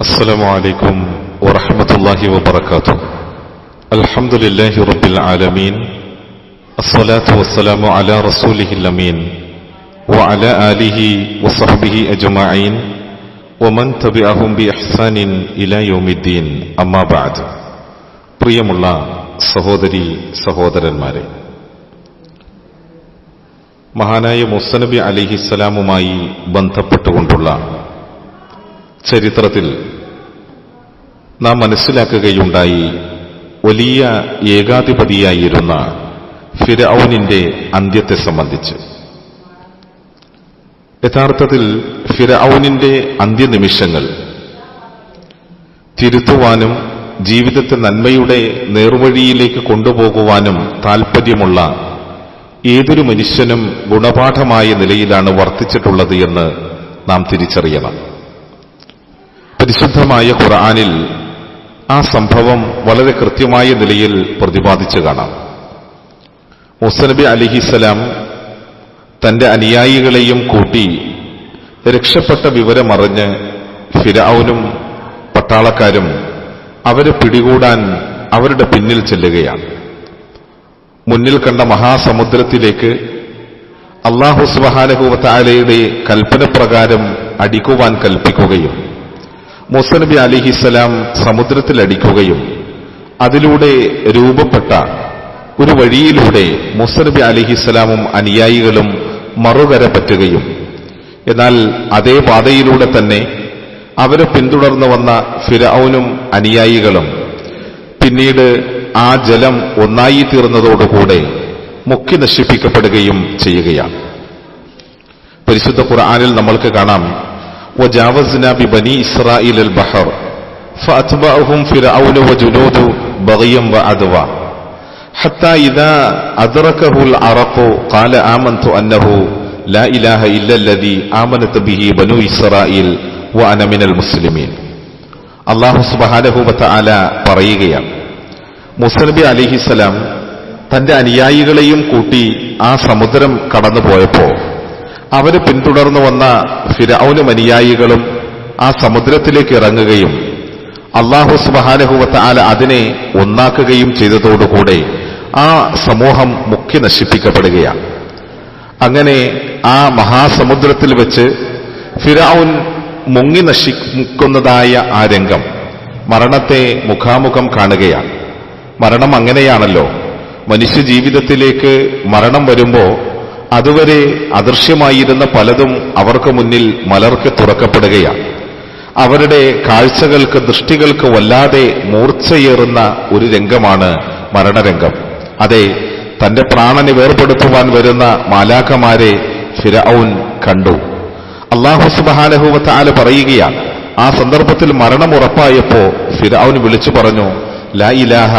السلام عليكم ورحمة الله وبركاته الحمد لله رب العالمين الصلاة والسلام على رسوله الأمين وعلى آله وصحبه أجمعين ومن تبعهم بإحسان إلى يوم الدين أما بعد പ്രിയമുള്ള സഹോദരി സഹോദരന്മാരെ മഹാനായ മുസനബി അലിഹിസ്സലാമുമായി ബന്ധപ്പെട്ടുകൊണ്ടുള്ള ചരിത്രത്തിൽ നാം മനസ്സിലാക്കുകയുണ്ടായി വലിയ ഏകാധിപതിയായിരുന്ന ഫിരൌനിന്റെ അന്ത്യത്തെ സംബന്ധിച്ച്. യഥാർത്ഥത്തിൽ ഫിരൌനിന്റെ അന്ത്യനിമിഷങ്ങൾ തിരുത്തുവാനും ജീവിതത്തെ നന്മയുടെ നേർവഴിയിലേക്ക് കൊണ്ടുപോകുവാനും താൽപ്പര്യമുള്ള ഏതൊരു മനുഷ്യനും ഗുണപാഠമായ നിലയിലാണ് വർത്തിച്ചിട്ടുള്ളത് എന്ന് നാം തിരിച്ചറിയണം. പരിശുദ്ധമായ ഖുർആാനിൽ ആ സംഭവം വളരെ കൃത്യമായ നിലയിൽ പ്രതിപാദിച്ചു കാണാം. മുസനബി അലിഹിസലാം തന്റെ അനുയായികളെയും കൂട്ടി രക്ഷപ്പെട്ട വിവരമറിഞ്ഞ് ഫിരാവുനും പട്ടാളക്കാരും അവരെ പിടികൂടാൻ അവരുടെ പിന്നിൽ ചെല്ലുകയാണ്. മുന്നിൽ കണ്ട മഹാസമുദ്രത്തിലേക്ക് അള്ളാഹു സുബഹാനഹുവത്താലയുടെ കൽപ്പനപ്രകാരം അടിക്കുവാൻ കൽപ്പിക്കുകയും മുസനബി അലിഹിസലാം സമുദ്രത്തിൽ അടിക്കുകയും അതിലൂടെ രൂപപ്പെട്ട ഒരു വഴിയിലൂടെ മുസനബി അലിഹിസലാമും അനുയായികളും മറുകര പറ്റുകയും എന്നാൽ അതേ പാതയിലൂടെ തന്നെ അവരെ പിന്തുടർന്നു വന്ന ഫിരൌനും അനുയായികളും പിന്നീട് ആ ജലം ഒന്നായി തീർന്നതോടുകൂടെ മുക്കി നശിപ്പിക്കപ്പെടുകയും ചെയ്യുകയാണ്. പരിശുദ്ധ ഖുർആാനിൽ നമ്മൾക്ക് കാണാം وجاوزنا ببني إسرائيل البحر فأتبعهم فرعون وجنوده بغيا وعدوا حتى إذا أدركه العرق قال آمنت أنه لا إله إلا الذي آمنت به بنو إسرائيل وأنا من المسلمين അള്ളാഹു സുബാനഹുബത്ത പറയുകയാണ് മുസനബി അലിഹിസലാം തന്റെ അനുയായികളെയും കൂട്ടി ആ സമുദ്രം കടന്നുപോയപ്പോ അവരെ പിന്തുടർന്നു വന്ന ഫിരൌനും അനുയായികളും ആ സമുദ്രത്തിലേക്ക് ഇറങ്ങുകയും അള്ളാഹു സുബാനഹുവത്ത് ആല അതിനെ ഒന്നാക്കുകയും ചെയ്തതോടുകൂടെ ആ സമൂഹം മുഖ്യ നശിപ്പിക്കപ്പെടുകയാണ്. അങ്ങനെ ആ മഹാസമുദ്രത്തിൽ വെച്ച് ഫിറൌൻ മുങ്ങി നശിക്കുന്നതായ ആ രംഗം മരണത്തെ മുഖാമുഖം കാണുകയാണ്. മരണം അങ്ങനെയാണല്ലോ. മനുഷ്യ ജീവിതത്തിലേക്ക് മരണം വരുമ്പോ അതുവരെ അദൃശ്യമായിരുന്ന പലതും അവർക്ക് മുന്നിൽ മലർക്ക് തുറക്കപ്പെടുകയാണ്. അവരുടെ കാഴ്ചകൾക്ക് ദൃഷ്ടികൾക്ക് വല്ലാതെ മൂർച്ചയേറുന്ന ഒരു രംഗമാണ് മരണരംഗം. അതെ തന്റെ പ്രാണനെ വേർപെടുത്തുവാൻ വരുന്ന മാലാഖമാരെ ഫിരൌൻ കണ്ടു. അള്ളാഹു സുബാനഹുവത്ത പറയുകയാണ് ആ സന്ദർഭത്തിൽ മരണം ഉറപ്പായപ്പോ ഫിരൌൻ വിളിച്ചു പറഞ്ഞു ലാ ഇലാഹ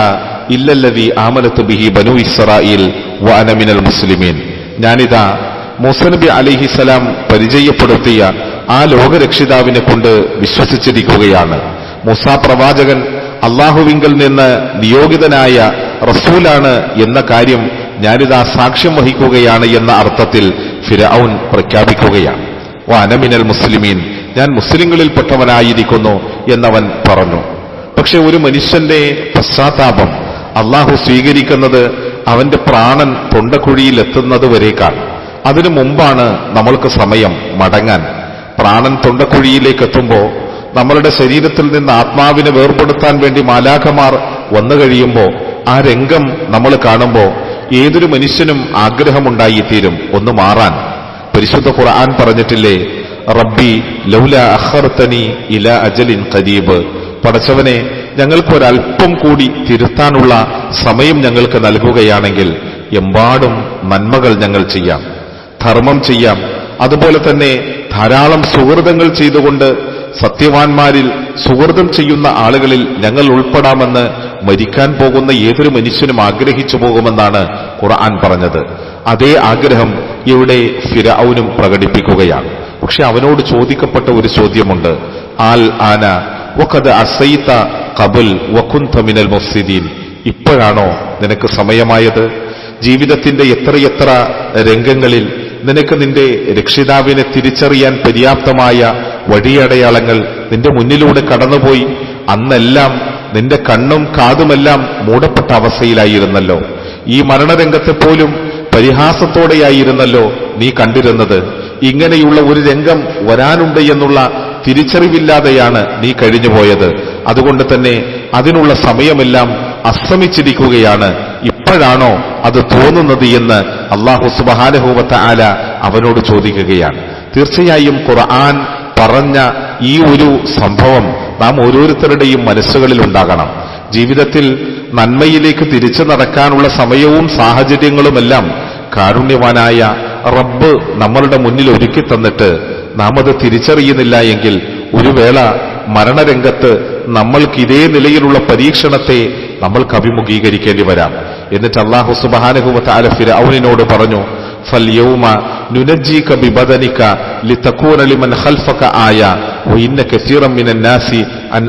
ഇല്ലല്ലവി ആമലത്ത് ബിഹി ബനു ഇസ്രായിൽ വാനമിനൽ മുസ്ലിമീൻ. ഞാനിതാ മുസനബി അലിഹിസലാം പരിചയപ്പെടുത്തിയ ആ ലോകരക്ഷിതാവിനെ കൊണ്ട് വിശ്വസിച്ചിരിക്കുകയാണ്. മുസ പ്രവാചകൻ അള്ളാഹുവിങ്കൽ നിന്ന് നിയോഗിതനായ റസൂലാണ് എന്ന കാര്യം ഞാനിതാ സാക്ഷ്യം വഹിക്കുകയാണ് എന്ന അർത്ഥത്തിൽ ഫിരൌൻ പ്രഖ്യാപിക്കുകയാണ്. ഓ അനമിനൽ മുസ്ലിമീൻ ഞാൻ മുസ്ലിങ്ങളിൽപ്പെട്ടവനായിരിക്കുന്നു എന്നവൻ പറഞ്ഞു. പക്ഷെ ഒരു മനുഷ്യന്റെ പശ്ചാത്താപം അള്ളാഹു സ്വീകരിക്കുന്നത് അവന്റെ പ്രാണൻ തൊണ്ടക്കുഴിയിൽ എത്തുന്നത് വരേക്കാൾ അതിനു മുമ്പാണ് നമ്മൾക്ക് സമയം മടങ്ങാൻ. പ്രാണൻ തൊണ്ടക്കുഴിയിലേക്ക് എത്തുമ്പോൾ നമ്മളുടെ ശരീരത്തിൽ നിന്ന് ആത്മാവിനെ വേർപെടുത്താൻ വേണ്ടി മാലാഖമാർ വന്നു കഴിയുമ്പോൾ ആ രംഗം നമ്മൾ കാണുമ്പോൾ ഏതൊരു മനുഷ്യനും ആഗ്രഹമുണ്ടായിത്തീരും ഒന്ന് മാറാൻ. പരിശുദ്ധ ഖുർആൻ പറഞ്ഞിട്ടില്ലേ റബ്ബി ലൗല അഹർത്തനി ഇല അജലിൻ കരീബ് പടച്ചവനെ ഞങ്ങൾക്കൊരല്പം കൂടി തിരുത്താനുള്ള സമയം ഞങ്ങൾക്ക് നൽകുകയാണെങ്കിൽ എമ്പാടും നന്മകൾ ഞങ്ങൾ ചെയ്യാം ധർമ്മം ചെയ്യാം. അതുപോലെ തന്നെ ധാരാളം സുഹൃതങ്ങൾ ചെയ്തുകൊണ്ട് സത്യവാൻമാരിൽ സുഹൃതം ചെയ്യുന്ന ആളുകളിൽ ഞങ്ങൾ ഉൾപ്പെടാമെന്ന് മരിക്കാൻ പോകുന്ന ഏതൊരു മനുഷ്യനും ആഗ്രഹിച്ചു പോകുമെന്നാണ് ഖുർആൻ പറഞ്ഞത്. അതേ ആഗ്രഹം ഇവിടെ ഫിരൌനും പ്രകടിപ്പിക്കുകയാണ്. പക്ഷെ അവനോട് ചോദിക്കപ്പെട്ട ഒരു ചോദ്യമുണ്ട്. ആൽ ആന ഇപ്പോഴാണോ നിനക്ക് സമയമായത്? ജീവിതത്തിന്റെ എത്രയെത്ര രംഗങ്ങളിൽ നിനക്ക് നിന്റെ രക്ഷിതാവിനെ തിരിച്ചറിയാൻ പര്യാപ്തമായ വഴിയടയാളങ്ങൾ നിന്റെ മുന്നിലൂടെ കടന്നുപോയി അന്നെല്ലാം നിന്റെ കണ്ണും കാതുമെല്ലാം മൂടപ്പെട്ട അവസ്ഥയിലായിരുന്നല്ലോ. ഈ മരണരംഗത്തെ പോലും പരിഹാസത്തോടെയായിരുന്നല്ലോ നീ കണ്ടിരുന്നത്. ഇങ്ങനെയുള്ള ഒരു രംഗം വരാനുണ്ട് എന്നുള്ള തിരിച്ചറിവില്ലാതെയാണ് നീ കഴിഞ്ഞുപോയത്. അതുകൊണ്ട് തന്നെ അതിനുള്ള സമയമെല്ലാം അസ്തമിച്ചിരിക്കുകയാണ്. ഇപ്പോഴാണോ അത് തോന്നുന്നത് എന്ന് അള്ളാഹു സുബഹാനഹൂവത്ത ആല അവനോട് ചോദിക്കുകയാണ്. തീർച്ചയായും ഖുർആൻ പറഞ്ഞ ഈ ഒരു സംഭവം നാം ഓരോരുത്തരുടെയും മനസ്സുകളിൽ ഉണ്ടാകണം. ജീവിതത്തിൽ നന്മയിലേക്ക് തിരിച്ചു നടക്കാനുള്ള സമയവും സാഹചര്യങ്ങളുമെല്ലാം കാരുണ്യവാനായ റബ്ബ് നമ്മളുടെ മുന്നിൽ ഒരുക്കി തന്നിട്ട് നാം അത് തിരിച്ചറിയുന്നില്ല എങ്കിൽ ഒരു വേള മരണരംഗത്ത് നമ്മൾക്ക് ഇതേ നിലയിലുള്ള പരീക്ഷണത്തെ നമ്മൾക്ക് അഭിമുഖീകരിക്കേണ്ടി വരാം. എന്നിട്ട് അള്ളാഹു സുബാനഹുവത്ത് ആല ഫിരൗനിനോട് പറഞ്ഞു നുനജ്ജീക ബിബദനിക ലിതകൂന ലിമൻ ഖൽഫക ആയ കസീറൻ അൻ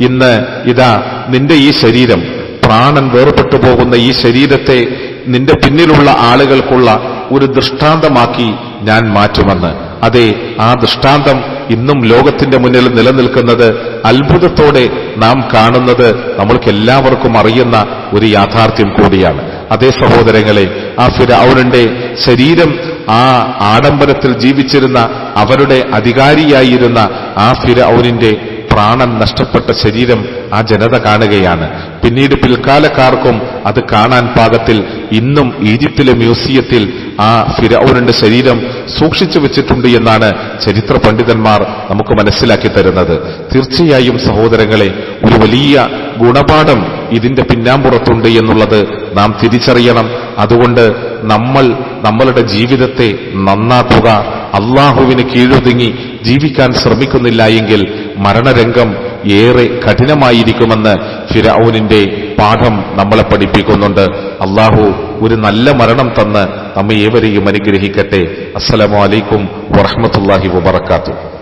ഇന്ന് ഇതാ നിന്റെ ഈ ശരീരം പ്രാണൻ വേർപെട്ടു പോകുന്ന ഈ ശരീരത്തെ നിന്റെ പിന്നിലുള്ള ആളുകൾക്കുള്ള ഒരു ദൃഷ്ടാന്തമാക്കി ഞാൻ മാറ്റുമെന്ന്. അതെ ആ ദൃഷ്ടാന്തം ഇന്നും ലോകത്തിന്റെ മുന്നിൽ നിലനിൽക്കുന്നത് അത്ഭുതത്തോടെ നാം കാണുന്നത് നമ്മൾക്ക് എല്ലാവർക്കും അറിയുന്ന ഒരു യാഥാർത്ഥ്യം കൂടിയാണ്. അതേ സഹോദരങ്ങളെ ആ ഫിരൗനന്റെ ശരീരം ആ ആഡംബരത്തിൽ ജീവിച്ചിരുന്ന അവരുടെ അധികാരിയായിരുന്ന ആ ഫിരൗനിന്റെ പ്രാണൻ നഷ്ടപ്പെട്ട ശരീരം ആ ജനത കാണുകയാണ്. പിന്നീട് പിൽക്കാലക്കാർക്കും അത് കാണാൻ പാകത്തിൽ ഇന്നും ഈജിപ്തിലെ മ്യൂസിയത്തിൽ ആ ഫിരൌനന്റെ ശരീരം സൂക്ഷിച്ചു വെച്ചിട്ടുണ്ട് എന്നാണ് ചരിത്ര പണ്ഡിതന്മാർ നമുക്ക് മനസ്സിലാക്കി തരുന്നത്. തീർച്ചയായും സഹോദരങ്ങളെ ഒരു വലിയ ഗുണപാഠം ഇതിന്റെ പിന്നാമ്പുറത്തുണ്ട് എന്നുള്ളത് നാം തിരിച്ചറിയണം. അതുകൊണ്ട് നമ്മൾ നമ്മളുടെ ജീവിതത്തെ നന്നാക്കുക അള്ളാഹുവിന് കീഴൊതുങ്ങി ജീവിക്കാൻ ശ്രമിക്കുന്നില്ല എങ്കിൽ മരണരംഗം ഏറെ കഠിനമായിരിക്കുമെന്ന് ഫിരൌനിന്റെ പാഠം നമ്മളെ പഠിപ്പിക്കുന്നുണ്ട്. അള്ളാഹു ഒരു നല്ല മരണം തന്ന് നമ്മെ ഏവരെയും അനുഗ്രഹിക്കട്ടെ. അസ്സലാമലൈക്കും വറഹമത്തല്ലാഹി വബർക്കാത്തു